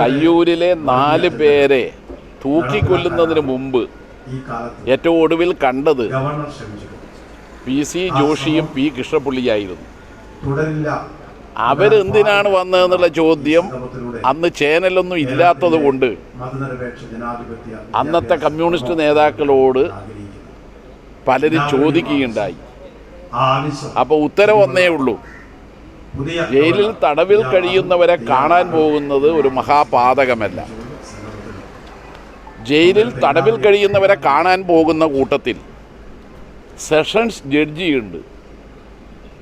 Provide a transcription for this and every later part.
കയ്യൂരിലെ നാല് പേരെ തൂക്കിക്കൊല്ലുന്നതിന് മുമ്പ് ഏറ്റവും ഒടുവിൽ കണ്ടത് പി സി ജോഷിയും പി കൃഷ്ണപിള്ളിയായിരുന്നു. തുടരില്ല. അവരെന്തിനാണ് വന്നതെന്നുള്ള ചോദ്യം അന്ന് ചേനലൊന്നും ഇല്ലാത്തത് കൊണ്ട് അന്നത്തെ കമ്മ്യൂണിസ്റ്റ് നേതാക്കളോട് പലരും ചോദിക്കുകയുണ്ടായി. അപ്പോൾ ഉത്തരവ് ഒന്നേ ഉള്ളൂ. ജയിലിൽ തടവിൽ കഴിയുന്നവരെ കാണാൻ പോകുന്നത് ഒരു മഹാപാതകമല്ല. ജയിലിൽ തടവിൽ കഴിയുന്നവരെ കാണാൻ പോകുന്ന കൂട്ടത്തിൽ സെഷൻസ് ജഡ്ജിയുണ്ട്.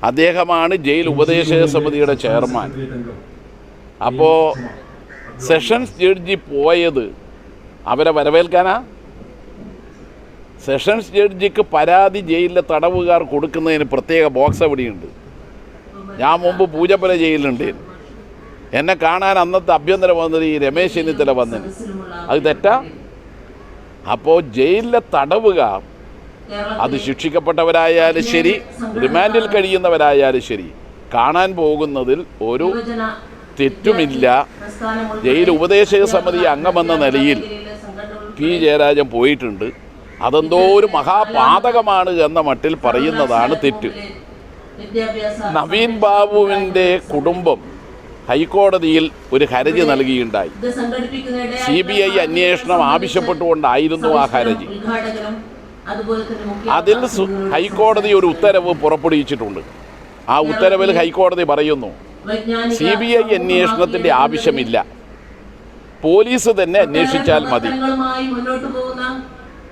അദ്ദേഹമാണ് ജയിൽ ഉപദേശക സമിതിയുടെ ചെയർമാൻ. അപ്പോൾ സെഷൻസ് ജഡ്ജി പോയത് അവരെ വരവേൽക്കാനാ? സെഷൻസ് ജഡ്ജിക്ക് പരാതി ജയിലിലെ തടവുകാർ കൊടുക്കുന്നതിന് പ്രത്യേക ബോക്സ് എവിടെയുണ്ട്? ഞാൻ മുമ്പ് പൂജപ്പുര ജയിലിലുണ്ടായിരുന്നു എന്നെ കാണാൻ അന്നത്തെ ആഭ്യന്തരമന്ത്രി രമേശ് ചെന്നിത്തല വന്നത് അത് തെറ്റാ? അപ്പോൾ ജയിലിലെ തടവുക. അത് ശിക്ഷിക്കപ്പെട്ടവരായാലും ശരി റിമാൻഡിൽ കഴിയുന്നവരായാലും ശരി. കാണാൻ പോകുന്നതിൽ ഒരു തെറ്റുമില്ല. ജയിൽ ഉപദേശക സമിതി അംഗമെന്ന നിലയിൽ പി ജയരാജൻ പോയിട്ടുണ്ട്. അതെന്തോ ഒരു മഹാപാതകമാണ് എന്ന മട്ടിൽ പറയുന്നതാണ് തെറ്റ്. നവീൻ ബാബുവിന്റെ കുടുംബം ഹൈക്കോടതിയിൽ ഒരു ഹർജി നൽകിയുണ്ടായി. സി ബി ഐ അന്വേഷണം ആവശ്യപ്പെട്ടുകൊണ്ടായിരുന്നു ആ ഹർജി അതിൽ ഹൈക്കോടതി ഒരു ഉത്തരവ് പുറപ്പെടുവിച്ചിട്ടുണ്ട്. ആ ഉത്തരവിൽ ഹൈക്കോടതി പറയുന്നു സി ബി ഐ അന്വേഷണത്തിന്റെ ആവശ്യമില്ല. പോലീസ് തന്നെ അന്വേഷിച്ചാൽ മതി.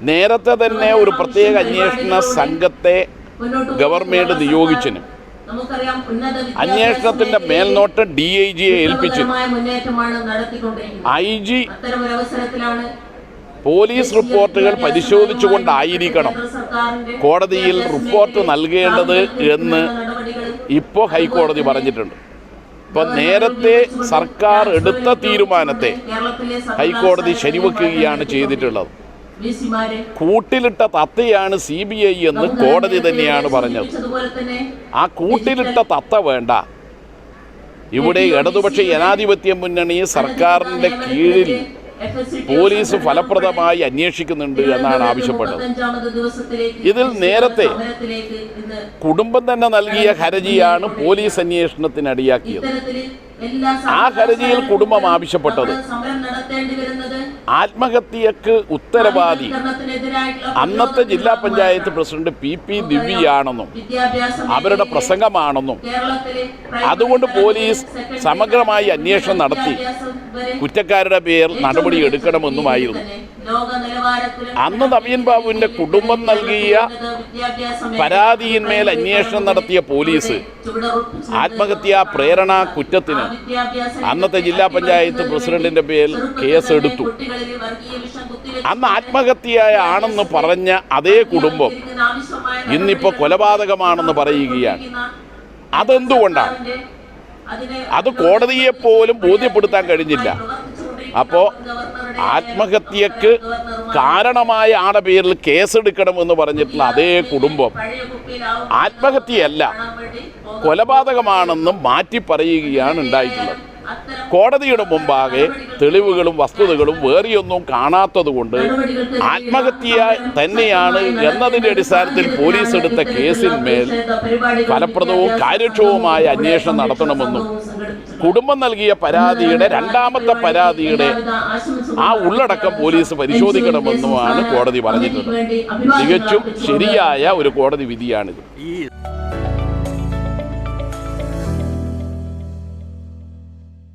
നേരത്തെ തന്നെ ഒരു പ്രത്യേക അന്വേഷണ സംഘത്തെ ഗവൺമെന്റ് നിയോഗിച്ചിന്. അന്വേഷണത്തിന്റെ മേൽനോട്ട് ഡി ഐ ജിയെ ഏൽപ്പിച്ചു ഐ ജി പോലീസ് റിപ്പോർട്ടുകൾ പരിശോധിച്ചുകൊണ്ടായിരിക്കണം കോടതിയിൽ റിപ്പോർട്ട് നൽകേണ്ടത് എന്ന് ഇപ്പോൾ ഹൈക്കോടതി പറഞ്ഞിട്ടുണ്ട്. ഇപ്പം നേരത്തെ സർക്കാർ എടുത്ത തീരുമാനത്തെ ഹൈക്കോടതി ശരിവെക്കുകയാണ് ചെയ്തിട്ടുള്ളത്. കൂട്ടിലിട്ട തത്തയാണ് സി ബി ഐ എന്ന് കോടതി തന്നെയാണ് പറഞ്ഞത്. ആ കൂട്ടിലിട്ട തത്ത വേണ്ട. ഇവിടെ ഇടതുപക്ഷ ജനാധിപത്യ മുന്നണി സർക്കാരിന്റെ കീഴിൽ പോലീസ് ഫലപ്രദമായി അന്വേഷിക്കുന്നുണ്ട് എന്നാണ് ആവശ്യപ്പെട്ടത്. ഇതിൽ നേരത്തെ കുടുംബം തന്നെ നൽകിയ ഹരജിയാണ് പോലീസ് അന്വേഷണത്തിന് അടിയാക്കിയത്. ആ ഹർജിയിൽ കുടുംബം ആവശ്യപ്പെട്ടത്. ആത്മഹത്യക്ക് ഉത്തരവാദി. അന്നത്തെ ജില്ലാ പഞ്ചായത്ത് പ്രസിഡന്റ് പി പി ദിവ്യയാണെന്നും അവരുടെ പ്രസംഗമാണെന്നും അതുകൊണ്ട് പോലീസ് സമഗ്രമായി അന്വേഷണം നടത്തി. കുറ്റക്കാരുടെ പേർ നടപടി എടുക്കണമെന്നുമായിരുന്നു. അന്ന് നവീൻ ബാബുവിന്റെ കുടുംബം നൽകിയ പരാതിയിന്മേൽ അന്വേഷണം നടത്തിയ പോലീസ് ആത്മഹത്യാ പ്രേരണ കുറ്റത്തിന് അന്നത്തെ ജില്ലാ പഞ്ചായത്ത് പ്രസിഡന്റിന്റെ പേരിൽ കേസെടുത്തു അന്ന് ആത്മഹത്യയായ ആണെന്ന് പറഞ്ഞ അതേ കുടുംബം ഇന്നിപ്പോ കൊലപാതകമാണെന്ന് പറയുകയാണ്. അതെന്തുകൊണ്ടാണ്? അത് കോടതിയെ പോലും ബോധ്യപ്പെടുത്താൻ കഴിഞ്ഞില്ല. അപ്പോൾ ആത്മഹത്യക്ക് കാരണമായ ആടെ പേരിൽ കേസെടുക്കണം എന്ന് പറഞ്ഞിട്ടുള്ള അതേ കുടുംബം ആത്മഹത്യയല്ല കൊലപാതകമാണെന്നും മാറ്റി പറയുകയാണ് ഉണ്ടായിട്ടുള്ളത്. കോടതിയുടെ മുമ്പാകെ തെളിവുകളും വസ്തുതകളും വേറെയൊന്നും കാണാത്തതുകൊണ്ട് ആത്മഹത്യ തന്നെയാണ് എന്നതിന്റെ അടിസ്ഥാനത്തിൽ പോലീസ് എടുത്ത കേസിന്മേൽ ഫലപ്രദവും കാര്യക്ഷമവുമായ അന്വേഷണം നടത്തണമെന്നും കുടുംബം നൽകിയ പരാതിയുടെ രണ്ടാമത്തെ പരാതിയുടെ ആ ഉള്ളടക്കം പോലീസ് പരിശോധിക്കണമെന്നുമാണ് കോടതി പറഞ്ഞിട്ടുള്ളത്. തികച്ചും ശരിയായ ഒരു കോടതി വിധിയാണിത്. ഈ